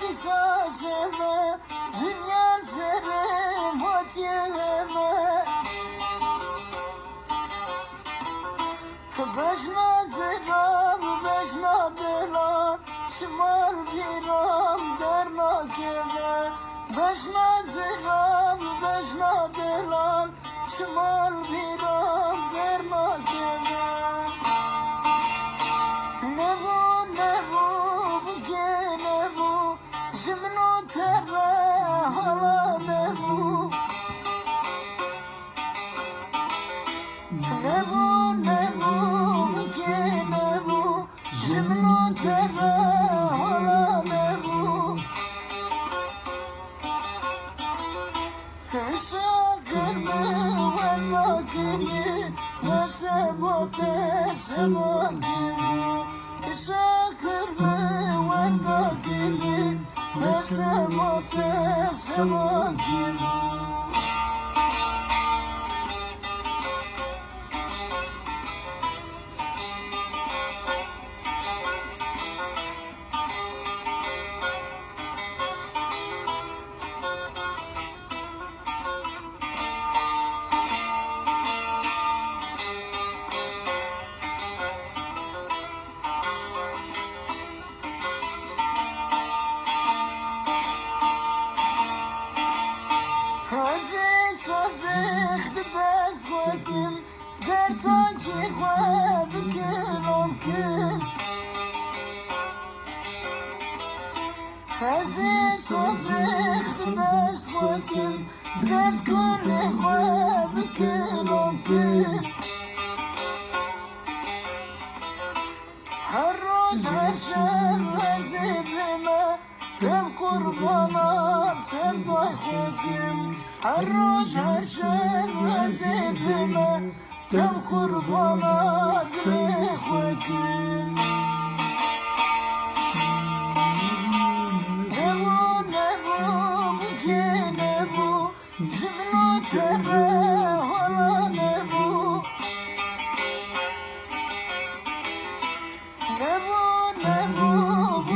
Bisajeme Dünya sere matiyeme Beşna zedam beşna bela Şımar biram derna keve Beşna zedam beşna bela Şımar biram günü Ne sebote sebotini Şakır mı valla günü Ne sebote sebotini Hazi sazık dibez koydum Dert acı خواب کنم کن Hazi sazık dibez koydum Dert kul خواب کنم کن Her roz her şer vezirime Dev kurbana sevday koydum Her roz her şer vezirime Dev kurbana dile koydum Ne bu ne bu ki ne bu? Hala ne Ne bu ne